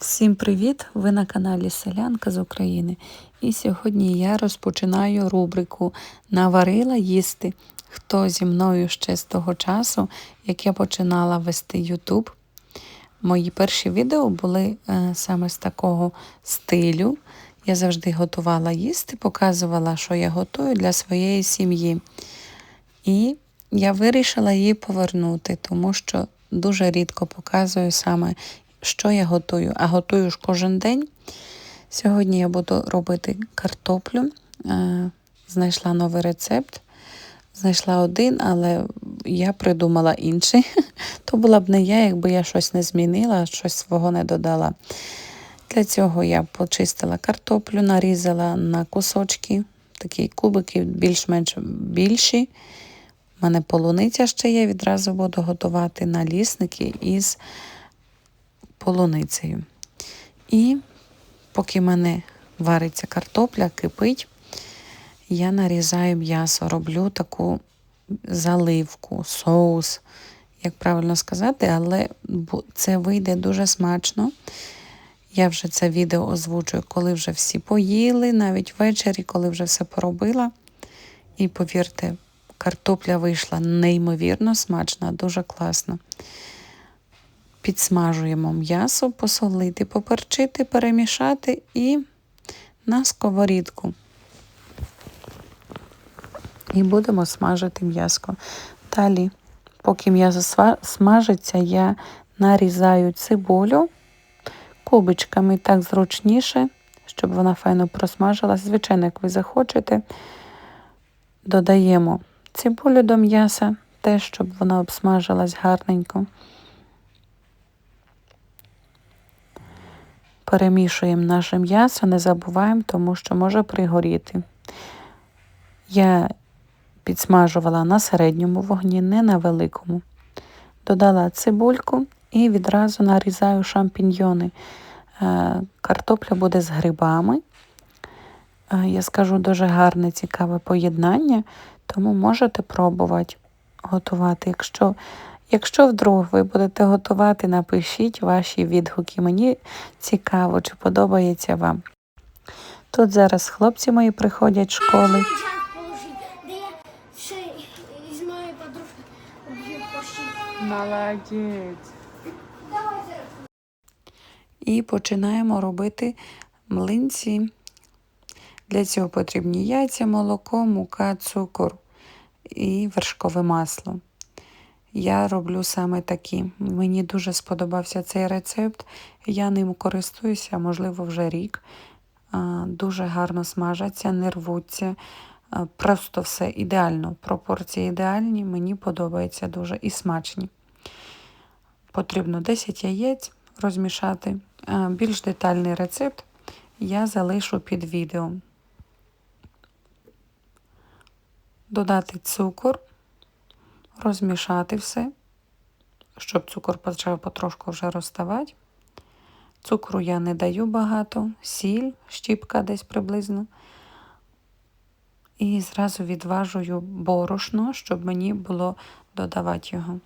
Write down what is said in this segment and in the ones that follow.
Всім привіт! Ви на каналі Селянка з України. І сьогодні я розпочинаю рубрику Наварила їсти. Хто зі мною ще з того часу, як я починала вести YouTube. Мої перші відео були е, саме з такого стилю. Я завжди готувала їсти, показувала, що я готую для своєї сім'ї. І я вирішила її повернути, тому що дуже рідко показую саме, що я готую. А готую ж кожен день. Сьогодні я буду робити картоплю. Е, Знайшла новий рецепт. Знайшла один, але я придумала інший. То була б не я, якби я щось не змінила, щось свого не додала. Для цього я почистила картоплю, нарізала на кусочки, такі кубики більш-менш більші. У мене полуниця ще є, відразу буду готувати налісники із полуницею. І поки мене вариться картопля, кипить, я нарізаю м'ясо, роблю таку заливку, соус, як правильно сказати, але це вийде дуже смачно. Я вже це відео озвучую, коли вже всі поїли, навіть ввечері, коли вже все поробила. І повірте, картопля вийшла неймовірно смачна, дуже класно. Підсмажуємо м'ясо, посолити, поперчити, перемішати і на сковорідку. І будемо смажити м'ясо. Далі, поки м'ясо смажиться, я нарізаю цибулю кубичками так зручніше, щоб вона файно просмажилась. Звичайно, як ви захочете, додаємо цибулю до м'яса, теж, щоб вона обсмажилась гарненько. Перемішуємо наше м'ясо, не забуваємо, тому що може пригоріти. Я підсмажувала на середньому вогні, не на великому. Додала цибульку і відразу нарізаю шампіньйони. Е, картопля буде з грибами. Е, я скажу дуже гарне, цікаве поєднання, тому можете пробувати готувати. Якщо Якщо вдруг ви будете готувати, напишіть ваші відгуки. Мені цікаво, чи подобається вам. Тут зараз хлопці мої приходять з школи. Молодець. І починаємо робити млинці. Для цього потрібні яйця, молоко, мука, цукор і вершкове масло. Я роблю саме такі. Мені дуже сподобався цей рецепт. Я ним користуюся, можливо, вже рік. Дуже гарно смажаться, не рвуться. Просто все ідеально. Пропорції ідеальні, мені подобається дуже і смачні. Потрібно 10 яєць розмішати. Більш детальний рецепт я залишу під відео. Додати цукор розмішати все, щоб цукор почав потрошку вже розставати. Цукру я не даю багато, сіль, щіпка десь приблизно. І зразу відважую борошно, щоб мені було додавати його.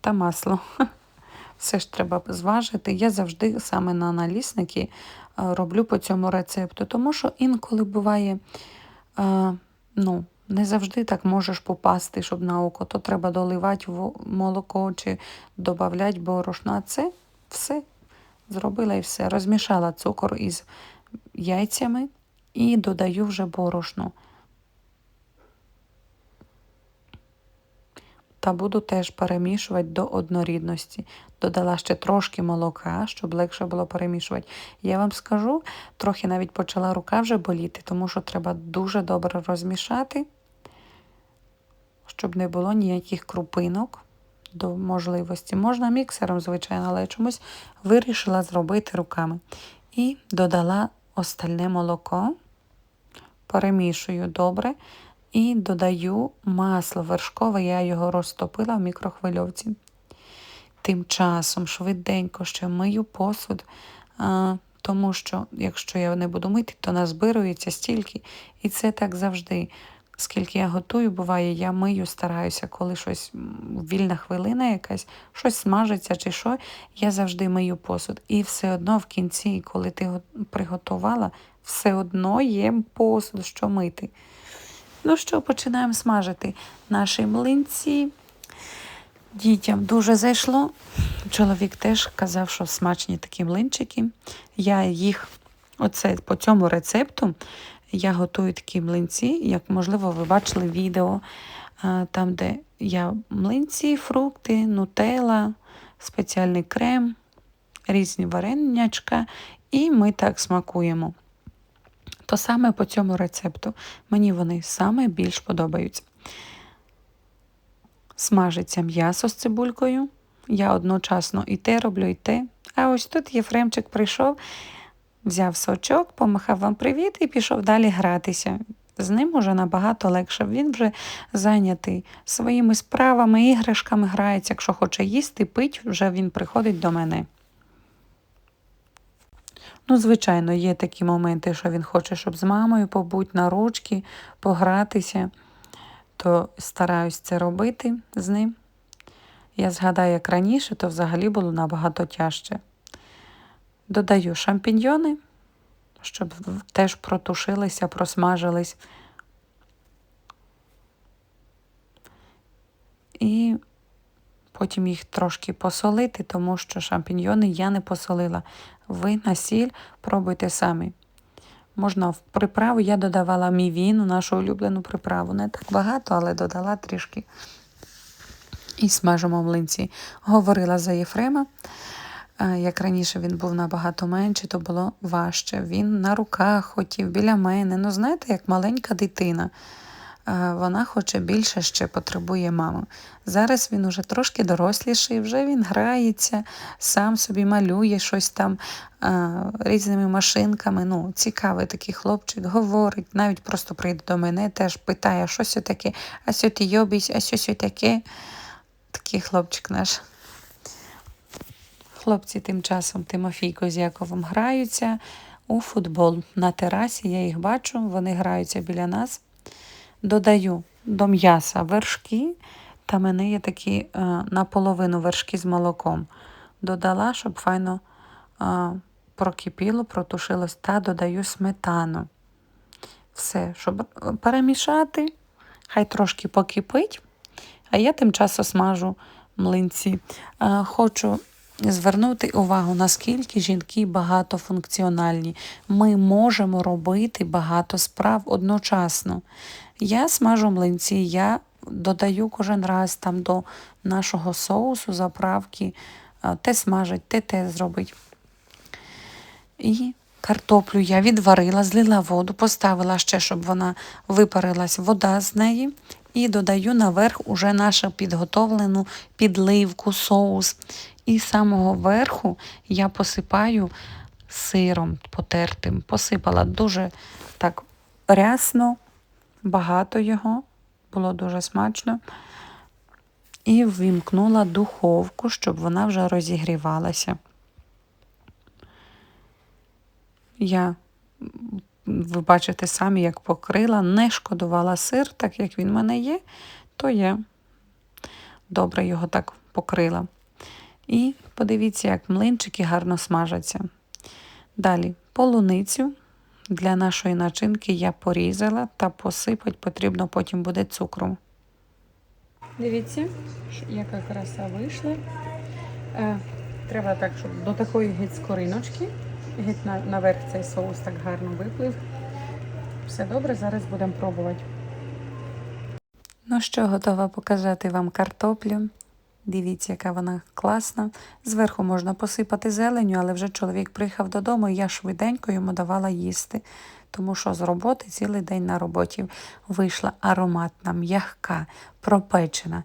Та масло. Все ж треба зважити. Я завжди саме на налісники е, роблю по цьому рецепту, тому що інколи буває, е, ну, не завжди так можеш попасти, щоб на око. То треба доливати в молоко чи додати борошно. А це все зробила і все. Розмішала цукор із яйцями і додаю вже борошно. Та буду теж перемішувати до однорідності. Додала ще трошки молока, щоб легше було перемішувати. Я вам скажу, трохи навіть почала рука вже боліти, тому що треба дуже добре розмішати щоб не було ніяких крупинок до можливості. Можна міксером, звичайно, але чомусь вирішила зробити руками. І додала остальне молоко, перемішую добре. І додаю масло вершкове, я його розтопила в мікрохвильовці. Тим часом швиденько ще мию посуд, а, тому що, якщо я не буду мити, то назбирується стільки. І це так завжди. Скільки я готую, буває, я мию, стараюся, коли щось вільна хвилина якась, щось смажиться чи що, я завжди мию посуд. І все одно в кінці, коли ти приготувала, все одно є посуд, що мити. Ну що, починаємо смажити наші млинці. Дітям дуже зайшло. Чоловік теж казав, що смачні такі млинчики. Я їх, оце по цьому рецепту, я готую такі млинці, як можливо, ви бачили відео, там, де я млинці, фрукти, нутелла, спеціальний крем, різні варенячка, і ми так смакуємо. То саме по цьому рецепту. Мені вони саме більш подобаються. Смажиться м'ясо з цибулькою. Я одночасно і те роблю, і те. А ось тут Єфремчик прийшов, взяв сочок, помахав вам привіт і пішов далі гратися. З ним уже набагато легше. Він вже зайнятий своїми справами, іграшками грається. Якщо хоче їсти, пить, вже він приходить до мене. Ну, звичайно, є такі моменти, що він хоче, щоб з мамою побути на ручки, погратися, то стараюсь це робити з ним. Я згадаю, як раніше, то взагалі було набагато тяжче. Додаю шампіньйони, щоб теж протушилися, просмажились. І потім їх трошки посолити, тому що шампіньйони я не посолила. Ви на сіль пробуйте самі. Можна в приправу, я додавала мівіну, нашу улюблену приправу. Не так багато, але додала трішки. І смажимо млинці. Говорила за Єфрема. Як раніше він був набагато менший, то було важче. Він на руках хотів біля мене. Ну, знаєте, як маленька дитина. Вона хоче більше ще потребує мами. Зараз він уже трошки доросліший, вже він грається, сам собі малює щось там різними машинками. Ну, цікавий такий хлопчик, говорить, навіть просто прийде до мене, теж питає, що це таке, а сьо ти йобісь, а сьо сьо таке. Такий хлопчик наш. Хлопці тим часом Тимофійко з Яковом граються у футбол на терасі. Я їх бачу, вони граються біля нас. Додаю до м'яса вершки, та мене є такі е, наполовину вершки з молоком. Додала, щоб файно е, прокипіло, протушилось, та додаю сметану. Все, щоб е, перемішати, хай трошки покипить, а я тим часом смажу млинці. Е, Хочу звернути увагу, наскільки жінки багатофункціональні. Ми можемо робити багато справ одночасно. Я смажу млинці, я додаю кожен раз там до нашого соусу, заправки, те смажить, те те зробить. І картоплю я відварила, злила воду, поставила ще, щоб вона випарилась вода з неї. І додаю наверх уже нашу підготовлену підливку, соус. І з самого верху я посипаю сиром потертим. Посипала дуже так рясно, багато його, було дуже смачно. І ввімкнула духовку, щоб вона вже розігрівалася. Я, ви бачите самі, як покрила, не шкодувала сир, так як він в мене є, то я добре його так покрила. І подивіться, як млинчики гарно смажаться. Далі полуницю для нашої начинки я порізала та посипати потрібно потім буде цукром. Дивіться, яка краса вийшла. Е, треба так, щоб до такої геть скориночки, геть наверх цей соус так гарно виплив. Все добре, зараз будемо пробувати. Ну що, готова показати вам картоплю. Дивіться, яка вона класна. Зверху можна посипати зеленю, але вже чоловік приїхав додому, і я швиденько йому давала їсти. Тому що з роботи цілий день на роботі вийшла ароматна, м'ягка, пропечена.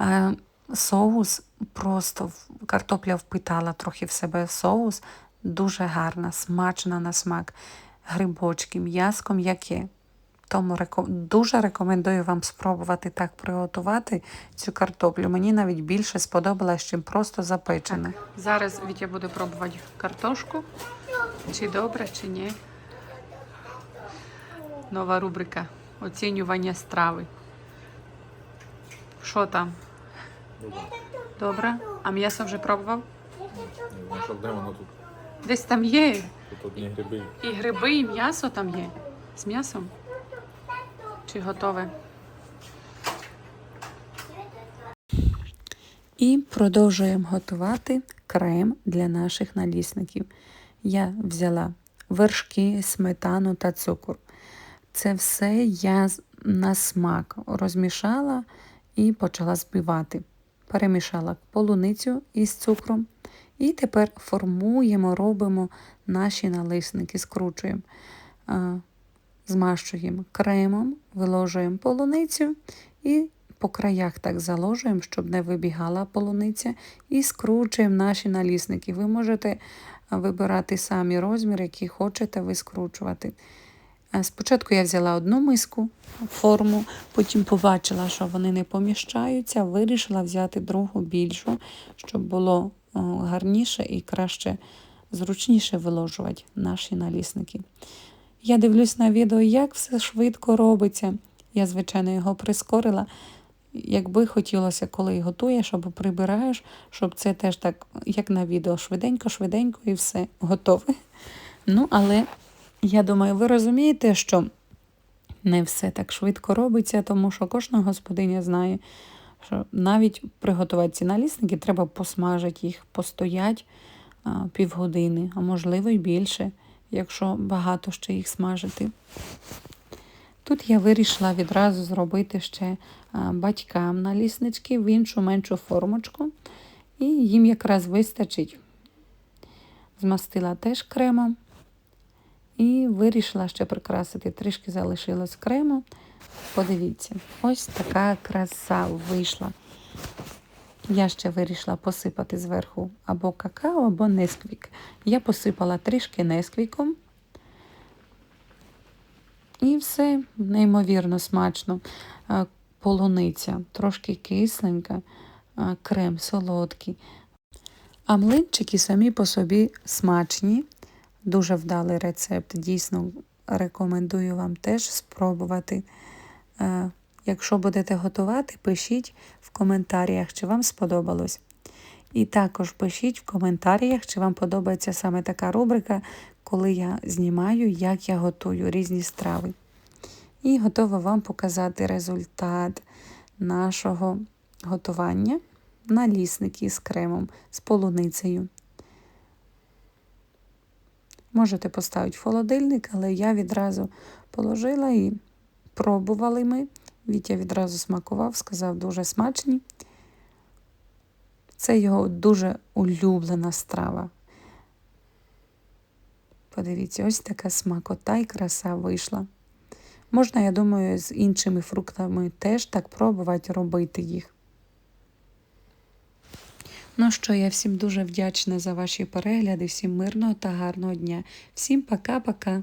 Е, Соус просто картопля впитала трохи в себе соус. Дуже гарна, смачна на смак. Грибочки, м'яско м'яке. Тому дуже рекомендую вам спробувати так приготувати цю картоплю. Мені навіть більше сподобалось, чим просто запечене. Зараз Вітя буде пробувати картошку. Чи добре, чи ні. Нова рубрика. оцінювання страви. Що там? Добре. Добре? А м'ясо вже пробував? Не знайшов, де воно тут? Десь там є. Тут одні гриби. І гриби, і м'ясо там є. З м'ясом? Чи готове? І продовжуємо готувати крем для наших налісників. Я взяла вершки, сметану та цукор. Це все я на смак розмішала і почала збивати. Перемішала полуницю із цукром. І тепер формуємо, робимо наші налисники, скручуємо. Змащуємо кремом, виложуємо полуницю і по краях так заложуємо, щоб не вибігала полуниця, і скручуємо наші налісники. Ви можете вибирати самі розмір, який хочете ви скручувати. Спочатку я взяла одну миску, форму, потім побачила, що вони не поміщаються, вирішила взяти другу більшу, щоб було гарніше і краще, зручніше виложувати наші налісники. Я дивлюсь на відео, як все швидко робиться. Я, звичайно, його прискорила. Якби хотілося, коли готуєш або прибираєш, щоб це теж так, як на відео, швиденько, швиденько і все готове. Ну, але я думаю, ви розумієте, що не все так швидко робиться, тому що кожна господиня знає, що навіть приготувати ці налісники треба посмажити їх, постоять півгодини, а можливо й більше, якщо багато ще їх смажити. Тут я вирішила відразу зробити ще батькам наліснички в іншу меншу формочку, і їм якраз вистачить. Змастила теж кремом. І вирішила ще прикрасити. Трішки залишилось крему. Подивіться, ось така краса вийшла. Я ще вирішила посипати зверху або какао, або несквік. Я посипала трішки несквіком. І все неймовірно смачно. Полуниця, трошки кисленька, крем солодкий. А млинчики самі по собі смачні. Дуже вдалий рецепт. Дійсно рекомендую вам теж спробувати. Е, Якщо будете готувати, пишіть в коментарях, чи вам сподобалось. І також пишіть в коментарях, чи вам подобається саме така рубрика, коли я знімаю, як я готую різні страви. І готова вам показати результат нашого готування налісники з кремом, з полуницею. Можете поставити в холодильник, але я відразу положила і пробували ми. Вітя відразу смакував, сказав дуже смачні. Це його дуже улюблена страва. Подивіться, ось така смакота і краса вийшла. Можна, я думаю, з іншими фруктами теж так пробувати робити їх. Ну що, я всім дуже вдячна за ваші перегляди, всім мирного та гарного дня. Всім пока-пока.